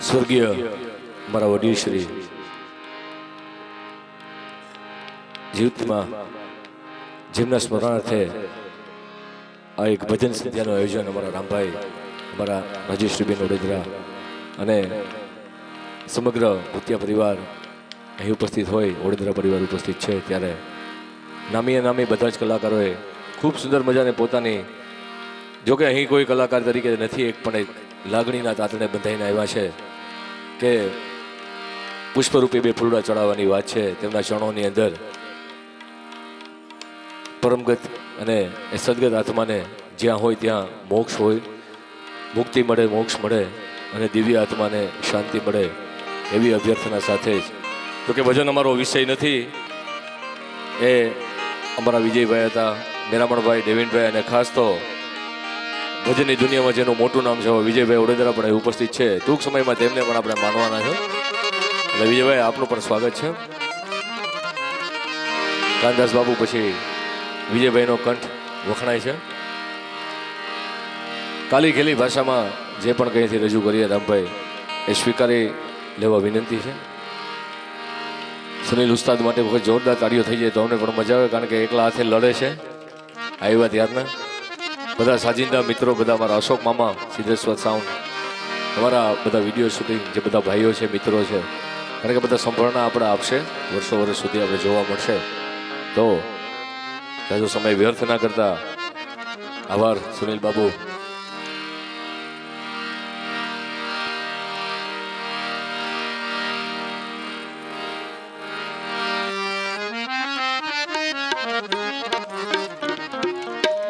સ્વર્ગીય મારા વડીલ શ્રી જીવતમાં જેમના સ્મરણાર્થે આ એક ભજન સંધ્યાનું આયોજન અમારા રામભાઈ, અમારા રાજેશ્રીબેન વડોદરા અને સમગ્ર ભૂતિયા પરિવાર અહીં ઉપસ્થિત હોય, વડોદરા પરિવાર ઉપસ્થિત છે ત્યારે નામી નામી બધા જ કલાકારોએ ખૂબ સુંદર મજાને પોતાની જોકે અહીં કોઈ કલાકાર તરીકે નથી, એક પણ એક લાગણીના તાતણે બંધાઈને આવ્યા છે. કે પુષ્પરૂપે બે ફૂલડા ચડાવવાની વાત છે તેમના ચરણોની અંદર. પરમગત અને એ સદગત આત્માને જ્યાં હોય ત્યાં મોક્ષ હોય, મુક્તિ મળે, મોક્ષ મળે અને દિવ્ય આત્માને શાંતિ મળે એવી અભ્યર્થના સાથે જ. તો કે ભજન અમારો વિષય નથી. એ અમારા વિજયભાઈ હતા નિરામણભાઈ દેવીનભાઈ અને ખાસ તો ભજનની દુનિયામાં જેનું મોટું નામ છે વિજયભાઈ ઉડેદરા પણ ઉપસ્થિત છે. ટૂંક સમયમાં તેમને પણ આપણે માનવાના છે. એટલે વિજયભાઈ, આપનું પણ સ્વાગત છે. કાનદાસ બાબુ પછી વિજયભાઈનો કંઠ વખણાય છે. કાલી ખેલી ભાષામાં જે પણ કંઈથી રજૂ કરીએ, રામભાઈ, એ સ્વીકારી લેવા વિનંતી છે. સુનિલ ઉસ્તાદ માટે વખત જોરદાર તાળીઓ થઈ જાય તો અમને પણ મજા આવે, કારણ કે એકલા હાથે લડે છે. આવ્યા ત્યારના બધા સાજિંદા મિત્રો, બધા મારા અશોક મામા, સિદ્ધેશ્વર સાઉન્ડ અમારા બધા વીડિયો શૂટિંગ જે બધા ભાઈઓ છે, મિત્રો છે, કારણ કે બધા સંભાળના આપણે આપશે, વર્ષો વર્ષ સુધી આપણે જોવા મળશે. તો જાજો સમય વ્યર્થ ના કરતા, આભાર સુનિલ બાબુ.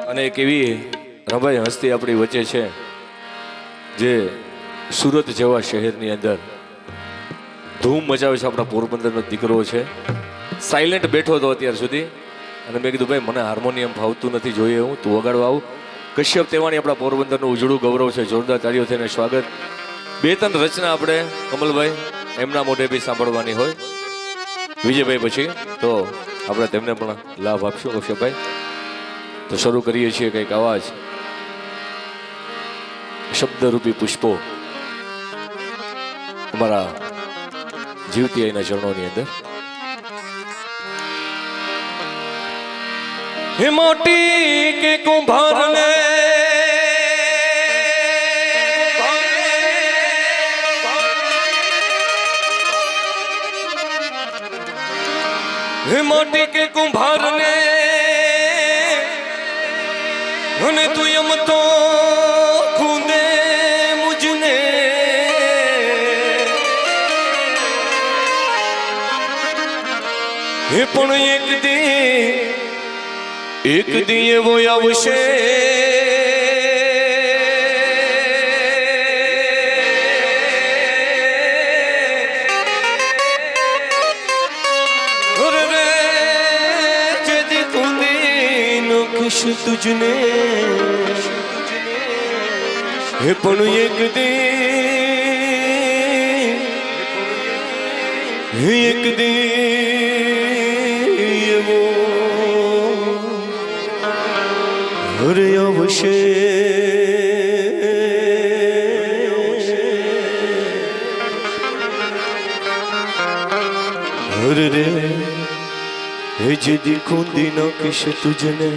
અને એક એવી રભાઈ હસ્તી આપણી વચ્ચે છે, જે સુરત જેવા શહેરની અંદર ધૂમ મચાવે છે આપણા પોરબંદરનો દીકરો છે. સાયલેન્ટ બેઠો હતો અત્યાર સુધી અને મેં કીધું, ભાઈ, મને હાર્મોનિયમ ફાવતું નથી, જોઈએ હું, તું વગાડવા આવું. કશ્યપ તેવાણી આપણા પોરબંદરનું ઉજળું ગૌરવ છે, જોરદાર તાળીઓ થઈને સ્વાગત. બે ત્રણ રચના આપણે, કમલભાઈ, એમના મોઢે બી સાંભળવાની હોય. વિજયભાઈ પછી, તો આપણે તેમને પણ લાભ આપશું, કશ્યપભાઈ. તો શરૂ કરીએ છીએ કંઈક અવાજ શબ્દરૂપી પુષ્પો અમારા જીવતી અહીંના ચરણોની અંદર હે મોટી કે કુંભારને હે મોટી કે કુંભારને પણ એક દી એક દી એવો આવશે. અરે રે જેદી કુંદી નો एक તુજને હરે વિશે રે હે જેદી કુંદી નો કિશ તુજને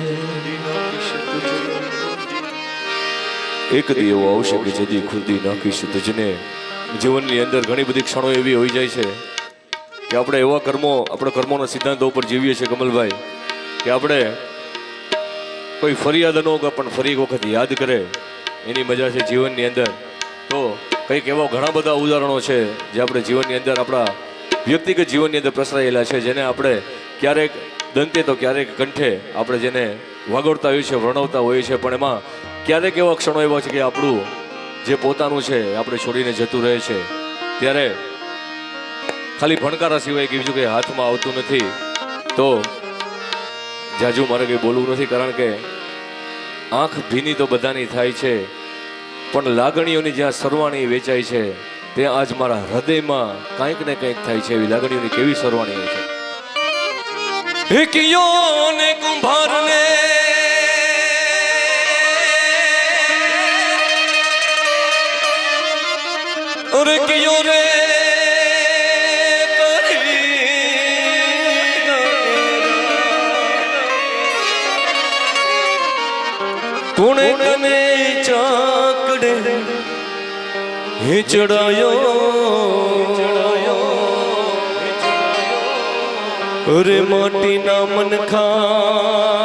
એક દી એવો આવશે કે જદી ખુદી નાખીશ તુજને જીવનની અંદર ઘણી બધી ક્ષણો એવી હોઈ જાય છે કે આપણે એવા કર્મો આપણે કર્મોના સિદ્ધાંતો ઉપર જીવીએ છીએ કમલભાઈ કે આપણે કોઈ ફરિયાદ ન હોય, પણ ફરી વખત યાદ કરે. એની મજા છે જીવનની અંદર. તો કંઈક એવા ઘણા બધા ઉદાહરણો છે, જે આપણે જીવનની અંદર આપણા વ્યક્તિગત જીવનની અંદર પ્રસરાયેલા છે, જેને આપણે ક્યારેક દંતે તો ક્યારેક કંઠે આપણે જેને વાગોડતા હોઈએ છીએ, વર્ણવતા હોઈએ છીએ, પણ એમાં ક્યારેક એવા ક્ષણો એવા છે કે આપણું જે પોતાનું છે આપણે છોડીને જતું રહે છે. ત્યારે ખાલી ભણકારા સિવાય કે કંઈ હાથમાં આવતું નથી. તો જાજુ મારે કંઈ બોલવું નથી, કારણ કે આંખ ભીની તો બધાની થાય છે, પણ લાગણીઓની જ્યાં સરવાણી વેચાય છે ત્યાં આજ મારા હૃદયમાં કાંઈક ને કાંઈક થાય છે એવી લાગણીઓની કેવી સરવાણી છે. હિકિયો રે? હિચડાયો રે મોટી ના મન ખા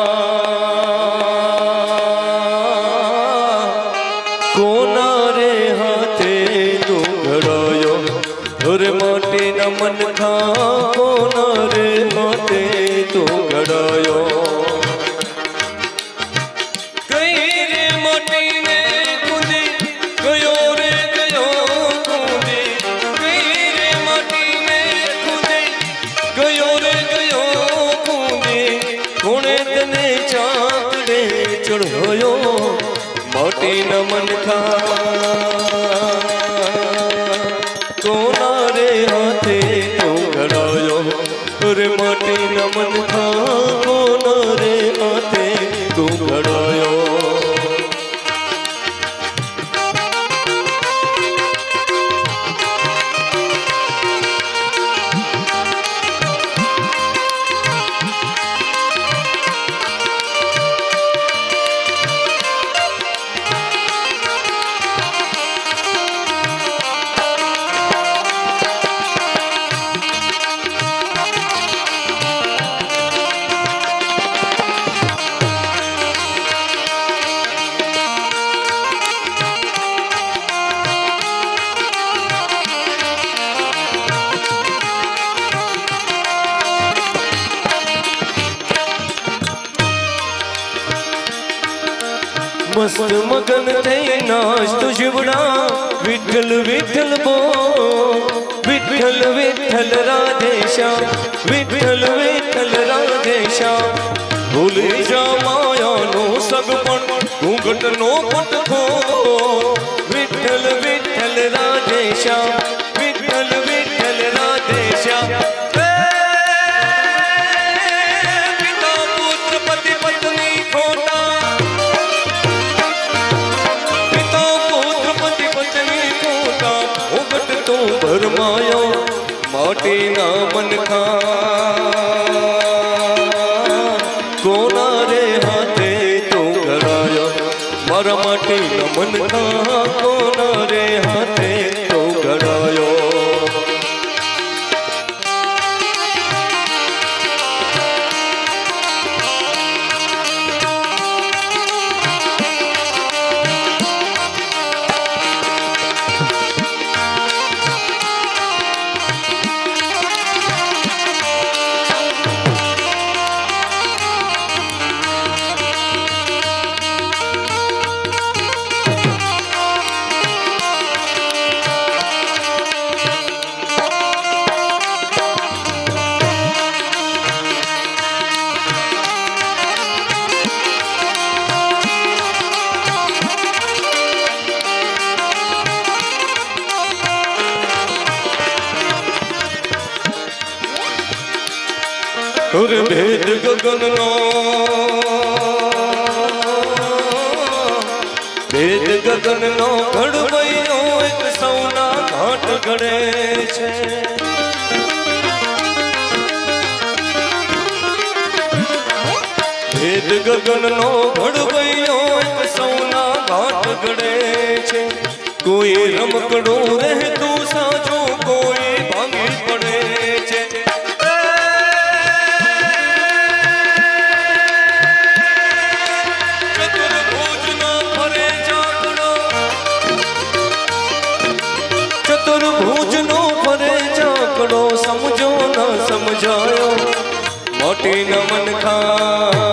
સગપણ ઘૂંઘટ નો પટખો બગડે છે. કોઈ રમકડું રહેતું સાચું કોઈ ભાંગી પડે છે. ચતુર્ભુજ નો ફરે ચાકડો સમજો ન સમજાયો. મોટી નમન ખા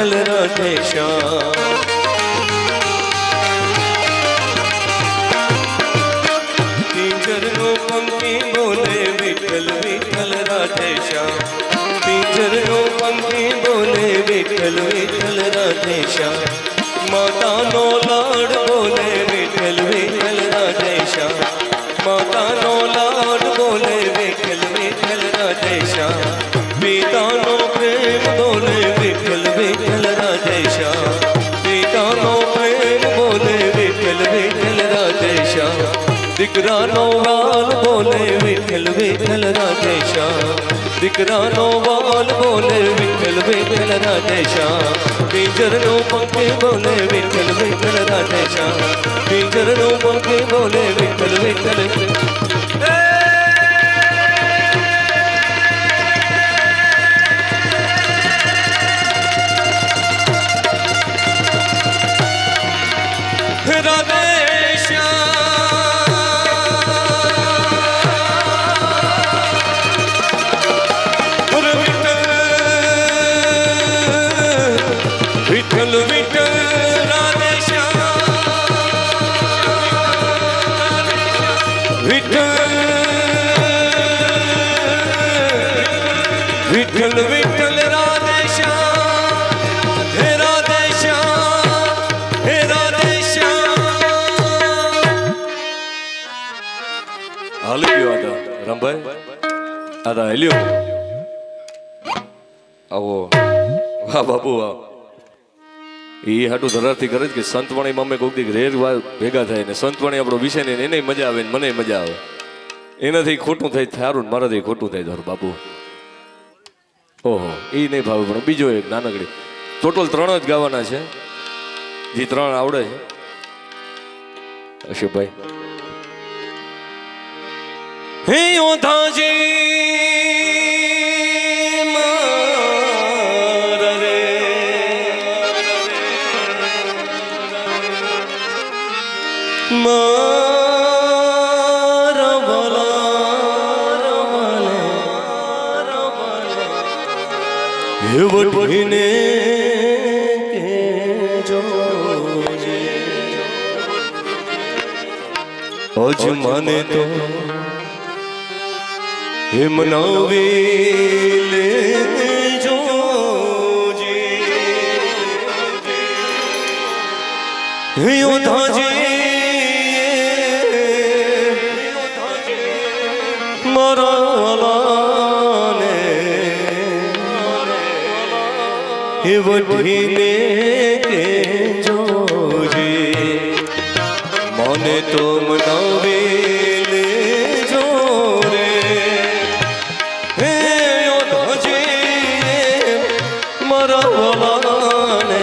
રાધે શ્યામ પિંજરનો પંખી બોલે વિઠ્ઠલ વિઠ્ઠલ રાધે શ્યામ પિંજરનો પંખી બોલે વિઠ્ઠલ વિઠ્ઠલ રાધે શ્યામ માતાનો લાડ બોલે વિઠ્ઠલ વિઠ્ઠલ રાધે શ્યામ માતાનો લાડ દીકરાનો વાલ બોલે વિઠ્ઠલ વિઠ્ઠલ રાધે શ્યામ દીકરાનો વાલ બોલે વિઠ્ઠલ વિઠ્ઠલ રાધે શ્યામ પિંજરનો પંખી બોલે વિઠ્ઠલ વિઠ્ઠલ રાધે શ્યામ પિંજરનો પંખી બોલે વિઠ્ઠલ વિઠ્ઠલ. વિઠ્ઠલ વિઠ્ઠલ, રાધે હે રાધે હે રાધે શ્યામ. ગયો આદા રામભાઈ. આદા હેલ્યો આવો. વાહ, બાપુ, વાહ. એ હાટું ધરારથી કરે છે કે સંતવાણીમાં અમે કોઈક દીક રેર વાર ભેગા થાય ને સંતવાણી આપણો વિષય ને એને મજા આવે ને મને મજા આવે. એનાથી ખોટું થાય સારું ને મારાથી ખોટું થાય, ધર બાપુ. ઓહો એ નહીં ભાવે, પણ બીજો એક નાનકડી. ટોટલ ત્રણ જ ગાવાના છે. જે ત્રણ આવડે છે. અશોકભાઈ. હે ઓધાજી જોજે અજ મને તો હે નવી લેજો હે હે વઢીને જોજે મને તો મનાવી લેજો રે હે યોધાજી મારા વાલાને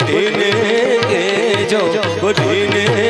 વઢીને કેજો વઢીને કેજો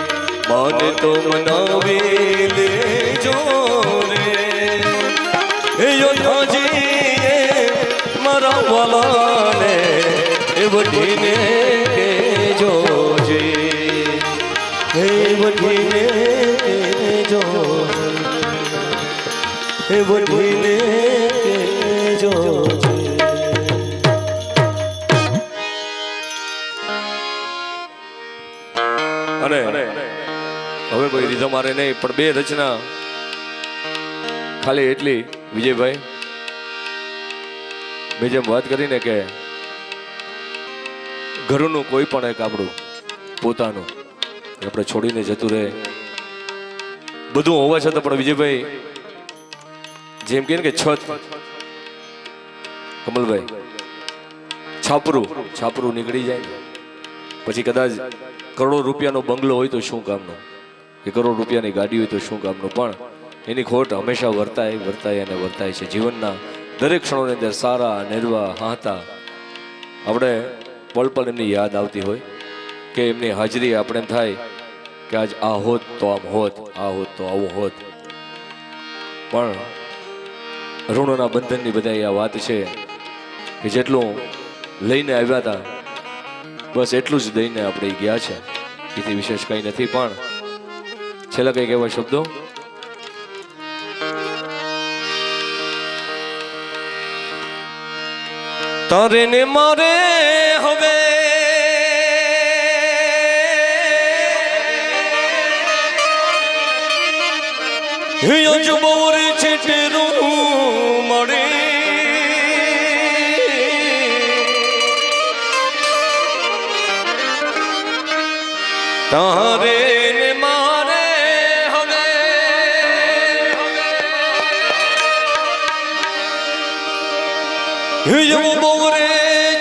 માને તો મનાવી લેજો રે. હે યોધાજી મારા વાલાને એ વટીને કેજો જે હે વઢીને કેજો હે વઢીને હવે કોઈ રીધો મારે નહીં, પણ બે રચના. ખાલી એટલી, વિજયભાઈ. મેં જેમ વાત કરીને કે ઘરનું કોઈ પણ એક આપણું, પોતાનું આપણે છોડીને જતું રહે. બધું હોવા છતાં પણ વિજયભાઈ, જેમ કે છત. કમલભાઈ, છાપરું છાપરું નીકળી જાય પછી કદાચ કરોડો રૂપિયાનો બંગલો હોય તો શું કામનો? કે કરોડ રૂપિયાની ગાડી હોય તો શું કામનું પણ એની ખોટ હંમેશા વર્તાય વર્તાય અને વર્તાય છે. જીવનના દરેક ક્ષણોની અંદર સારા, નિર્વા હાતા આપણે પળ પળ એમની યાદ આવતી હોય કે એમની હાજરી આપણે એમ થાય કે આજ આ હોત તો આમ હોત, આ હોત તો આવું હોત. પણ ઋણોના બંધનની બધા આ વાત છે કે જેટલું લઈને આવ્યા હતા બસ એટલું જ દઈને આપણે ગયા છે. એથી વિશેષ કંઈ નથી, પણ છેલ્લા કંઈક એવા શબ્દો? તારે ને મારે હવે અજબોર છેટરું મળે. તારે એવું બોરે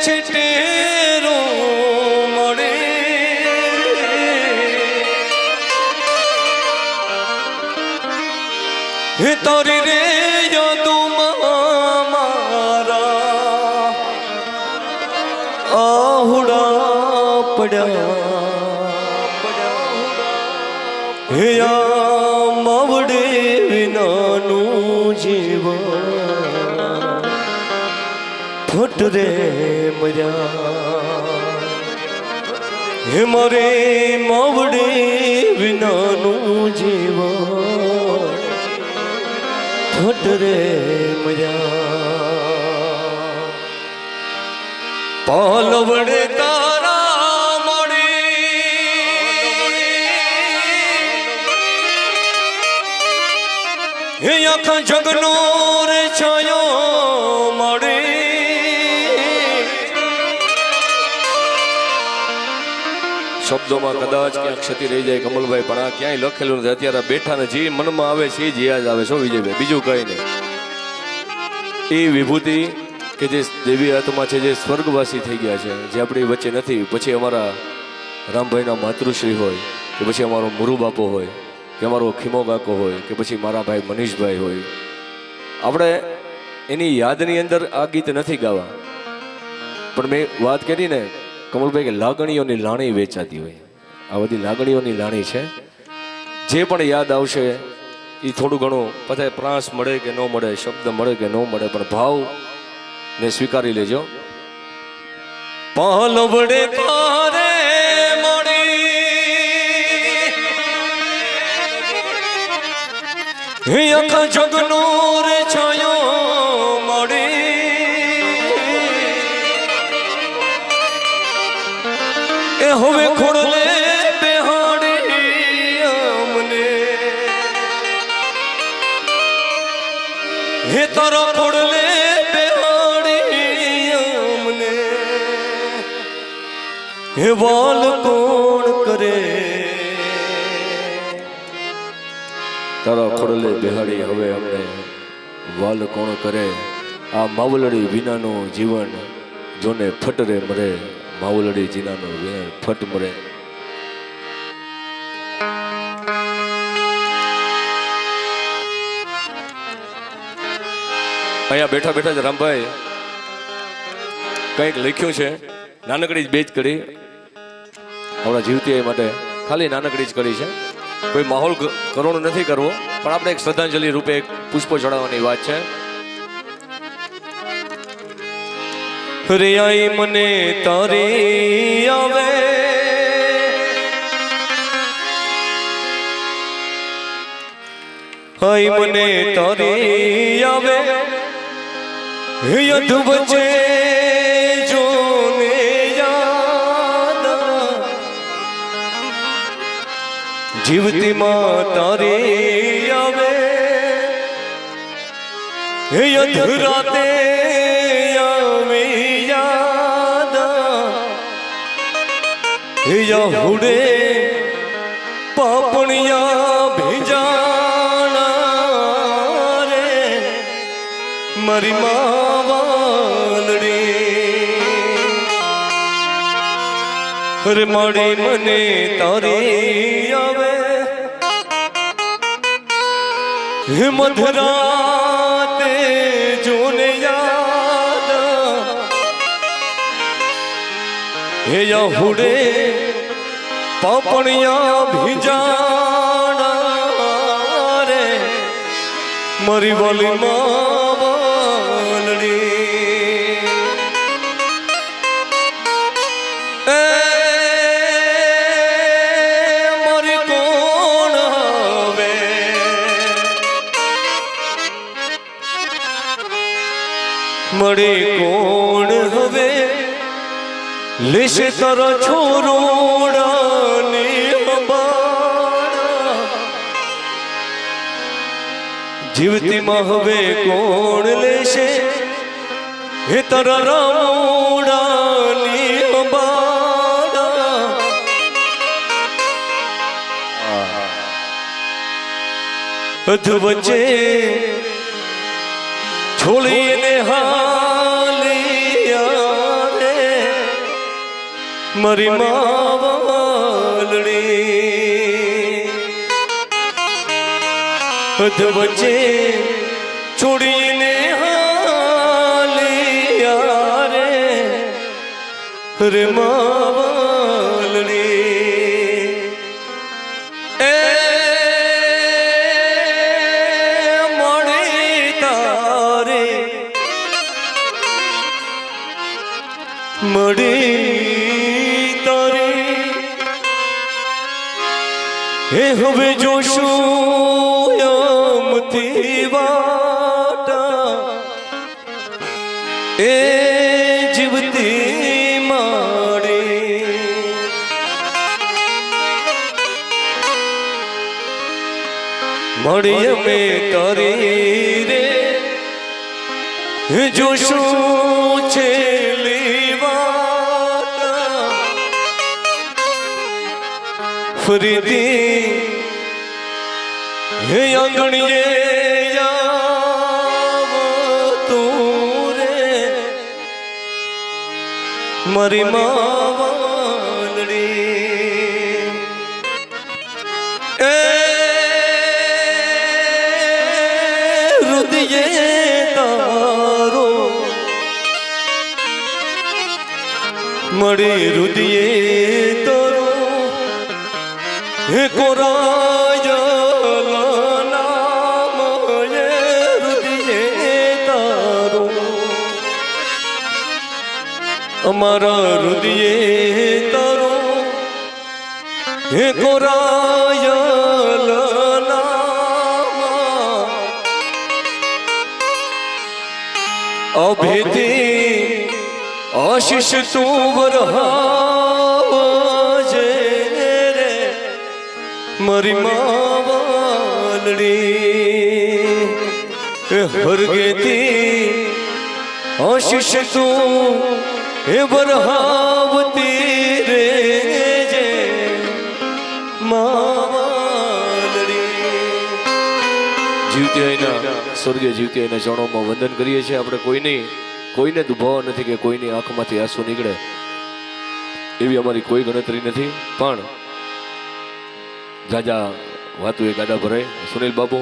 છેટેરો મળે. હે તારી રે યાદોમાં મારા પડ્યા. ફટ રે મર્યા હે મરે માવડે વિનાનું જીવા ફટ રે મર્યા પાલવડે તારા મળી હે આખા જગનો રે છાયો શબ્દોમાં કદાચ ક્યાંક ક્ષતિ રહી જાય, કમલભાઈ, પણ આ ક્યાંય લખેલું નથી. અત્યારે બેઠા ને જે મનમાં આવે છે જ યાદ આવે છે વિજયભાઈ. બીજું કઈ નહીં. એ વિભૂતિ કે જે દેવી આત્મા છે, જે સ્વર્ગવાસી થઈ ગયા છે, જે આપણી વચ્ચે નથી, પછી અમારા રામભાઈના માતૃશ્રી હોય, કે પછી અમારો મુરુ બાપો હોય, કે અમારો ખીમો કાકો હોય, કે પછી મારા ભાઈ મનીષભાઈ હોય. આપણે એની યાદની અંદર આ ગીત નથી ગાવા. પણ મેં વાત કરી કમલભાઈ, કે લાગણીઓની લાણી વેચાતી હોય. આ બધી લાગણીઓની લાણી છે. જે પણ યાદ આવશે એ થોડું ઘણું પછી પ્રાસ મળે કે ન મળે, શબ્દ મળે કે ન મળે, પણ ભાવ ને સ્વીકારી લેજો. આખા જગનો હે વાલ કોણ કરે? તારા ખોડલે બિહાડી હવે અમને વાલ કોણ કરે? આ માવલડી વિનાનું જીવન જોને ફટરે મરે. માવલડી જીનાનું વિના ફટ મરે. અહીંયા બેઠા બેઠા જ રામભાઈ કંઈક લખ્યું છે. નાનકડી જ બેચ કરી. આપણા જીવતી માટે ખાલી નાનકડી જ કરી છે. કોઈ માહોલ ક- નથી કરવો, પણ આપણે એક શ્રદ્ધાંજલિ રૂપે એક પુષ્પો ચડાવવાની વાત છે. રિયાઈ મને તારી આવે. હઈ મને તારી આવે. યદ વચ્ચે જીવતી માં તારી આવે. હે યદ રાતે આવે યાદ. હે યહુડે પાપણિયા ભેજાણા રે મારી માવાલડી અરે મળી મને તારી આવે. હે મધરાતે જોને યાદ. હે યહુડે પાપણિયા ભીજાણા રે. મરી વાલી માવલડી મળે કોણ હવે? લેશે કરો છોરોડાની જીવતીમાં હવે કોણ લેશે? હે તારા રામોડાની અધ વચ્ચે છોડીને મારી માવલડી. અધ વચ્ચે છોડીને હાલિયા રે. રે માવલડી હવે જોશું યમથી વાટા. એ જીવતી માડે મળી અમે કરી રે. જોશું છેલ્લી વાત આંગણીએ તું રે. મારી માવલડી એ રુદિયે તારો. મળી રુદિયે તારો. હે કોરાયલ અમારા હૃદયે તારો હે કોરાયલ અભેદી આશીષ તું વરહાવજે રે. મારી માવલડી હરગેતી આશિષ તું હે વરહાવતી રે જે જીવતી અહીંના સ્વર્ગીય જીવતી અહીંના ચરણોમાં વંદન કરીએ છીએ. આપણે કોઈની, કોઈને દુભાવ નથી કે કોઈની આંખમાંથી આંસુ નીકળે. એવી અમારી કોઈ ગણતરી નથી. પણ જાજા વાતું એ ગાડા ભરાય સુનિલ બાબુ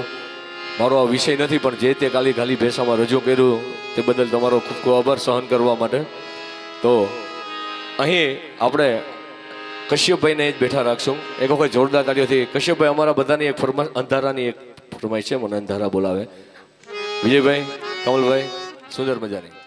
મારો આ વિષય નથી, પણ જે તે કાલી ખાલી ભેસામાં રજૂ કર્યું તે બદલ તમારો ખૂબ ખૂબ આભાર સહન કરવા માટે. તો અહીં આપણે કશ્યપભાઈને જ બેઠા રાખશું. એક વખત જોરદાર તાળીઓથી. કશ્યપભાઈ, અમારા બધાની એક ફરમાશ અંધારાની એક ફરમાઈ છે, મને અંધારા બોલાવે. વિજયભાઈ, કમલભાઈ, સુંદર મજાની.